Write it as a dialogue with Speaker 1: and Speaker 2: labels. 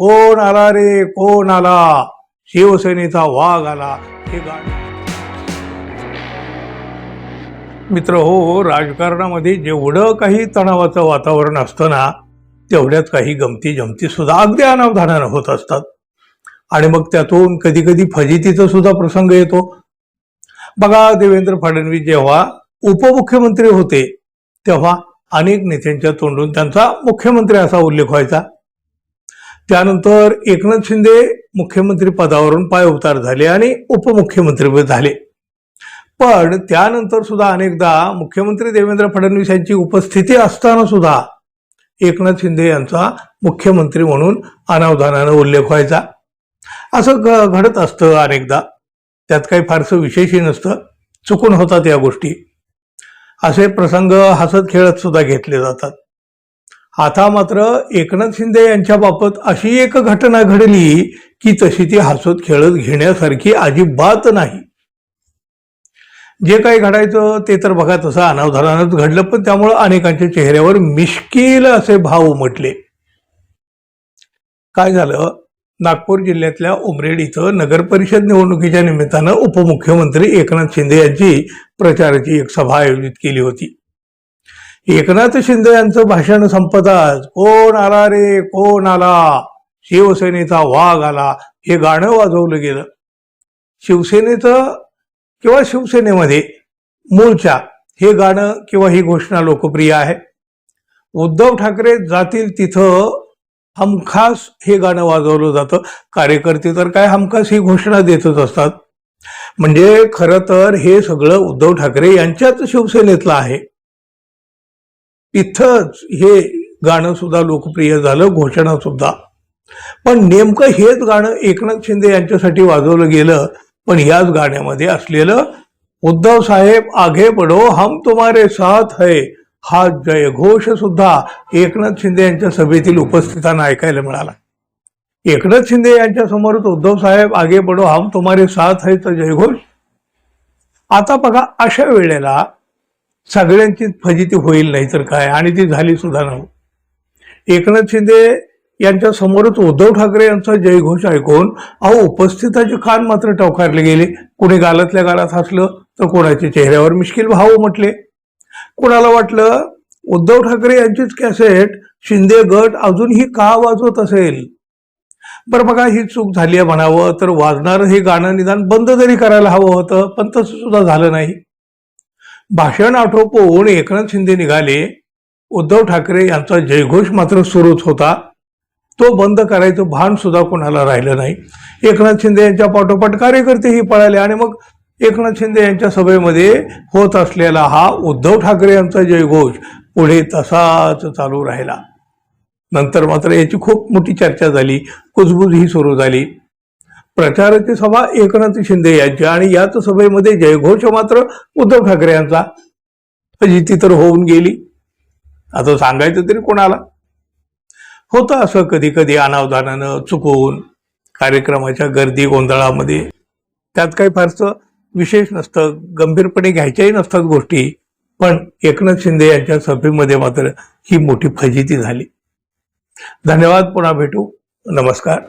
Speaker 1: कोण आला रे? कोण आला? शिवसेनेचा वाघ आला. हे गाणं. मित्र हो, हो राजकारणामध्ये जेवढं काही तणावाचं वातावरण असतं ना तेवढ्यात काही गमती जमती सुद्धा अगदी अनावधानानं होत असतात. आणि मग त्यातून कधी कधी फजितीचा सुद्धा प्रसंग येतो. बघा देवेंद्र फडणवीस जेव्हा उपमुख्यमंत्री होते तेव्हा अनेक नेत्यांच्या तोंडून त्यांचा मुख्यमंत्री असा उल्लेख व्हायचा. त्यानंतर एकनाथ शिंदे मुख्यमंत्री पदावरून पायउतार झाले आणि उपमुख्यमंत्री झाले. पण त्यानंतर सुद्धा अनेकदा मुख्यमंत्री देवेंद्र फडणवीस यांची उपस्थिती असताना सुद्धा एकनाथ शिंदे यांचा मुख्यमंत्री म्हणून अनावधानानं उल्लेख व्हायचा. असं घ घडत असतं अनेकदा. त्यात काही फारसं विशेषही नसतं. चुकून होतात या गोष्टी. असे प्रसंग हसत खेळत सुद्धा घेतले जातात. आता मात्र एकनाथ शिंदे यांच्या बाबत अशी एक घटना घडली की तशी ती हसत खेळत घेण्यासारखी अजिबात नाही. जे काही घडायचं ते तर बघा तसं अनावधानानंच घडलं पण त्यामुळं अनेकांच्या चेहऱ्यावर मिश्किल असे भाव उमटले. काय झालं? नागपूर जिल्ह्यातल्या उमरेड इथं नगर परिषद निवडणुकीच्या निमित्तानं उपमुख्यमंत्री एकनाथ शिंदे यांची प्रचाराची एक सभा आयोजित केली होती. एकनाथ शिंदे यांचं भाषण संपताच. कोण आला रे? कोण आला? शिवसेनेचा वाघ आला. हे गाणं वाजवलं गेलं. शिवसेनेचं किंवा शिवसेनेमध्ये मूळच्या हे गाणं किंवा ही घोषणा लोकप्रिय आहे. उद्धव ठाकरे जातील तिथं हमखास हे गाणं वाजवलं जातं. कार्यकर्ते तर काय हमखास ही घोषणा देतच असतात. म्हणजे खरं तर हे सगळं उद्धव ठाकरे यांच्याच शिवसेनेतलं आहे. इथंच हे गाणं सुद्धा लोकप्रिय झालं घोषणा सुद्धा. पण नेमकं हेच गाणं एकनाथ शिंदे यांच्यासाठी वाजवलं गेलं पण याच गाण्यामध्ये असलेलं उद्धव साहेब आगे पडो हम तुम्हारे साथ है हा जयघोष सुद्धा एकनाथ शिंदे यांच्या सभेतील उपस्थितांना ऐकायला मिळाला. एकनाथ शिंदे यांच्या समोरच उद्धव साहेब आगे पडो हम तुम्हारे साथ है तर जयघोष आता बघा अशा वेळेला सगळ्यांची फजिती होईल नाही तर काय? आणि ती झाली सुद्धा नव्हती एकनाथ शिंदे यांच्या समोरच उद्धव ठाकरे यांचा जयघोष ऐकून अहो उपस्थिताचे कान मात्र टवकारले गेले. कुणी गालातल्या गालात हसलं तर कोणाच्या चेहऱ्यावर मिश्किल भाव म्हटले कोणाला वाटलं उद्धव ठाकरे यांचीच कॅसेट शिंदे गट अजूनही का वाजवत असेल? बरं बघा ही चूक झाली आहे म्हणावं तर वाजणारं हे गाणं निदान बंद जरी करायला हवं होतं पण तसं सुद्धा झालं नाही. भाषण आटोपून एकनाथ शिंदे निघाले. उद्धव ठाकरे यांचा जयघोष मात्र सुरूच होता. तो बंद करायचं भान सुद्धा कोणाला राहिलं नाही. एकनाथ शिंदे यांच्या पाठोपाठ कार्यकर्तेही पळाले आणि मग एकनाथ शिंदे यांच्या सभेमध्ये होत असलेला हा उद्धव ठाकरे यांचा जयघोष पुढे तसाच चालू राहिला. नंतर मात्र याची खूप मोठी चर्चा झाली. कुजबुजही सुरू झाली. प्रचाराची सभा एकनाथ शिंदे यांची आणि याच सभेमध्ये जयघोष मात्र उद्धव ठाकरे यांचा. फजिती तर होऊन गेली. आता सांगायचं तरी कोणाला? होतं असं कधी कधी अनावधानानं चुकवून कार्यक्रमाच्या गर्दी गोंधळामध्ये. त्यात काही फारसं विशेष नसतं गंभीरपणे घ्यायच्याही नसतात गोष्टी. पण एकनाथ शिंदे यांच्या सभेमध्ये मात्र ही मोठी फजिती झाली. धन्यवाद पुन्हा भेटू. नमस्कार.